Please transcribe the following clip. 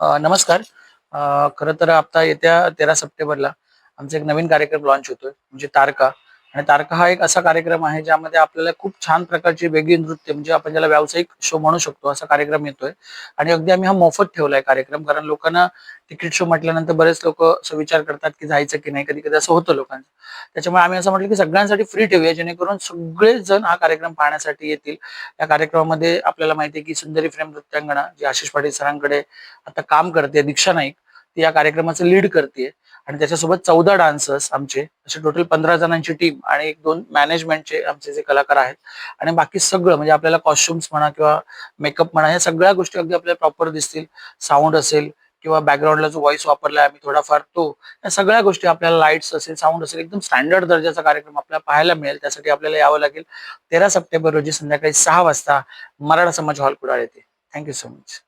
अ, नमस्कार. खरं तर आता येत्या तेरा सप्टेंबरला आमचा एक नवीन कार्यक्रम लॉन्च होतोय म्हणजे तारका. आणि तारका हा एक असा कार्यक्रम आहे ज्यामध्ये आपल्याला खूप छान प्रकारची वेगळी नृत्य म्हणजे आपण ज्याला व्यावसायिक शो म्हणू शकतो असा कार्यक्रम येतोय. आणि अगदी आम्ही हा मोफत ठेवलाय कार्यक्रम कारण लोकांना तिकीट शो म्हटल्यानंतर बरेच लोक असं विचार करतात की जायचं की नाही कधी कधी असं होतं लोकांचं. त्याच्यामुळे आम्ही असं म्हटलं की सगळ्यांसाठी फ्री ठेवूया जेणेकरून सगळेच जण हा कार्यक्रम पाहण्यासाठी येतील. या कार्यक्रमामध्ये आपल्याला माहिती आहे की सुंदरी फ्रेम नृत्यांगणा जी आशिष पाटील सरांकडे आता काम करते दीक्षा नाईक ती या कार्यक्रमाचं लीड करते आणि त्याच्यासोबत चौदा डान्सर्स आमचे असे टोटल पंधरा जणांची टीम आणि एक दोन मॅनेजमेंटचे आमचे जे कलाकार आहेत. आणि बाकी सगळं म्हणजे आपल्याला कॉस्ट्युम्स म्हणा किंवा मेकअप म्हणा या सगळ्या गोष्टी अगदी आपल्याला प्रॉपर दिसतील. साऊंड असेल किंवा बॅकग्राऊंडला जो व्हॉइस आहे आम्ही थोडाफार तो या सगळ्या गोष्टी आपल्याला लाईट्स असेल साऊंड असेल एकदम स्टँडर्ड दर्जाचा कार्यक्रम आपल्याला पाहायला मिळेल. त्यासाठी आपल्याला यावं लागेल. तेरा सप्टेंबर रोजी संध्याकाळी सहा वाजता मराठा समाज हॉल कुडाळ येते थँक्यू सो मच